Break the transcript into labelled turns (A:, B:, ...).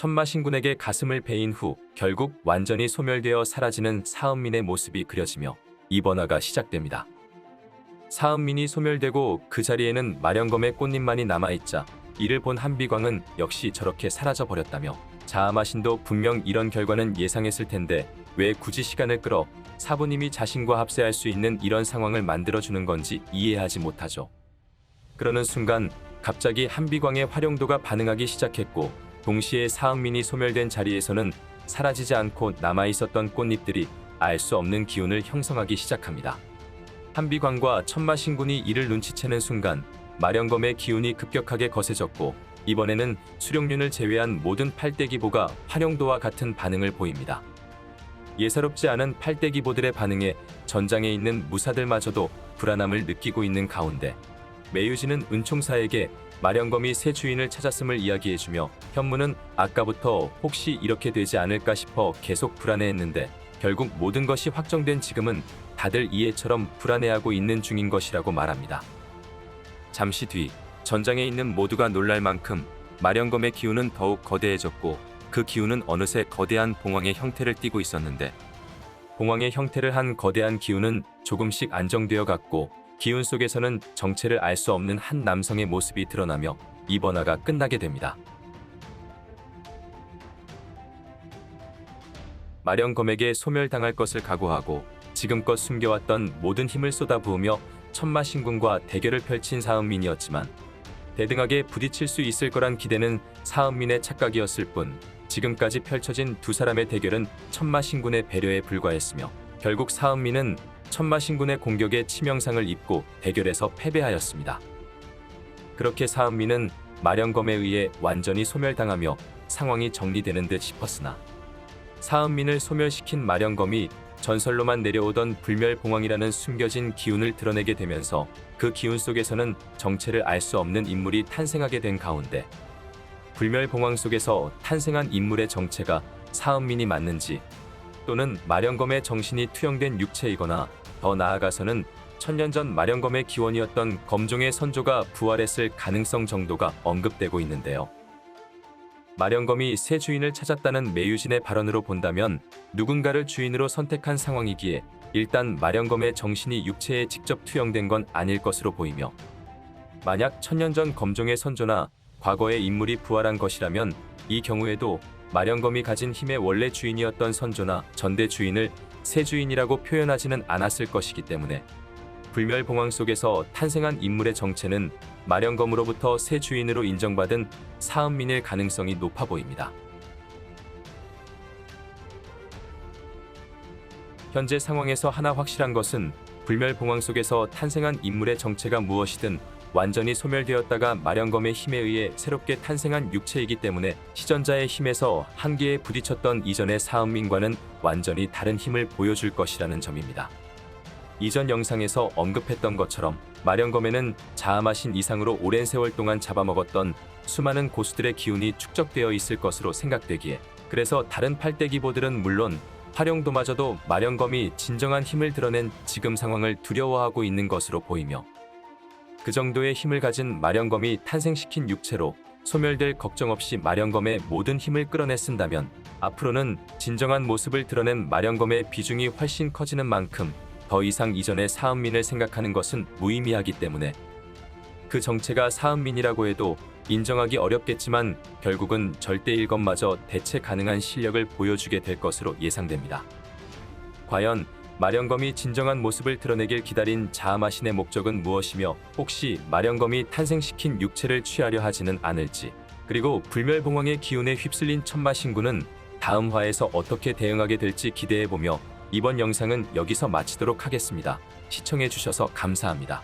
A: 천마신군에게 가슴을 베인 후 결국 완전히 소멸되어 사라지는 사은민의 모습이 그려지며 이번화가 시작됩니다. 사은민이 소멸되고 그 자리에는 마령검의 꽃잎만이 남아있자 이를 본 한비광은 역시 저렇게 사라져 버렸다며 자아마신도 분명 이런 결과는 예상했을 텐데 왜 굳이 시간을 끌어 사부님이 자신과 합세할 수 있는 이런 상황을 만들어주는 건지 이해하지 못하죠. 그러는 순간 갑자기 한비광의 활용도가 반응하기 시작했고 동시에 사은민이 소멸된 자리에서는 사라지지 않고 남아 있었던 꽃잎들이 알 수 없는 기운을 형성하기 시작합니다. 한비광과 천마신군이 이를 눈치채는 순간 마령검의 기운이 급격하게 거세졌고 이번에는 수령륜을 제외한 모든 팔대기보가 활용도와 같은 반응을 보입니다. 예사롭지 않은 팔대기보들의 반응에 전장에 있는 무사들마저도 불안함을 느끼고 있는 가운데 매유진은 은총사에게 마령검이 새 주인을 찾았음을 이야기해주며 현무는 아까부터 혹시 이렇게 되지 않을까 싶어 계속 불안해했는데 결국 모든 것이 확정된 지금은 다들 이해처럼 불안해하고 있는 중인 것이라고 말합니다. 잠시 뒤 전장에 있는 모두가 놀랄 만큼 마령검의 기운은 더욱 거대해졌고 그 기운은 어느새 거대한 봉황의 형태를 띠고 있었는데 봉황의 형태를 한 거대한 기운은 조금씩 안정되어 갔고 기운 속에서는 정체를 알 수 없는 한 남성의 모습이 드러나며 이번화가 끝나게 됩니다. 마령검에게 소멸당할 것을 각오하고 지금껏 숨겨왔던 모든 힘을 쏟아부으며 천마신군과 대결을 펼친 사은민이었지만 대등하게 부딪힐 수 있을 거란 기대는 사은민의 착각이었을 뿐 지금까지 펼쳐진 두 사람의 대결은 천마신군의 배려에 불과했으며 결국 사은민은 천마신군의 공격에 치명상을 입고 대결에서 패배하였습니다. 그렇게 사은민은 마령검에 의해 완전히 소멸당하며 상황이 정리되는 듯 싶었으나 사은민을 소멸시킨 마령검이 전설로만 내려오던 불멸봉황이라는 숨겨진 기운을 드러내게 되면서 그 기운 속에서는 정체를 알 수 없는 인물이 탄생하게 된 가운데 불멸봉황 속에서 탄생한 인물의 정체가 사은민이 맞는지 또는 마령검의 정신이 투영된 육체이거나 더 나아가서는 천년 전 마령검의 기원이었던 검종의 선조가 부활했을 가능성 정도가 언급되고 있는데요. 마령검이 새 주인을 찾았다는 매유진의 발언으로 본다면 누군가를 주인으로 선택한 상황이기에 일단 마령검의 정신이 육체에 직접 투영된 건 아닐 것으로 보이며 만약 천년 전 검종의 선조나 과거의 인물이 부활한 것이라면 이 경우에도 마령검이 가진 힘의 원래 주인이었던 선조나 전대 주인을 새 주인이라고 표현하지는 않았을 것이기 때문에 불멸봉황 속에서 탄생한 인물의 정체는 마령검으로부터 새 주인으로 인정받은 사은민일 가능성이 높아 보입니다. 현재 상황에서 하나 확실한 것은 불멸봉황 속에서 탄생한 인물의 정체가 무엇이든 완전히 소멸되었다가 마령검의 힘에 의해 새롭게 탄생한 육체이기 때문에 시전자의 힘에서 한계에 부딪혔던 이전의 사은민과는 완전히 다른 힘을 보여줄 것이라는 점입니다. 이전 영상에서 언급했던 것처럼 마령검에는 자아마신 이상으로 오랜 세월 동안 잡아먹었던 수많은 고수들의 기운이 축적되어 있을 것으로 생각되기에 그래서 다른 팔대기보들은 물론 활용도마저도 마령검이 진정한 힘을 드러낸 지금 상황을 두려워하고 있는 것으로 보이며 그 정도의 힘을 가진 마령검이 탄생시킨 육체로 소멸될 걱정 없이 마령검의 모든 힘을 끌어내 쓴다면 앞으로는 진정한 모습을 드러낸 마령검의 비중이 훨씬 커지는 만큼 더 이상 이전의 사은민을 생각하는 것은 무의미하기 때문에 그 정체가 사은민이라고 해도 인정하기 어렵겠지만 결국은 절대일 것마저 대체 가능한 실력을 보여주게 될 것으로 예상됩니다. 과연 마령검이 진정한 모습을 드러내길 기다린 자아마신의 목적은 무엇이며 혹시 마령검이 탄생시킨 육체를 취하려 하지는 않을지 그리고 불멸봉황의 기운에 휩쓸린 천마신구는 다음 화에서 어떻게 대응하게 될지 기대해보며 이번 영상은 여기서 마치도록 하겠습니다. 시청해주셔서 감사합니다.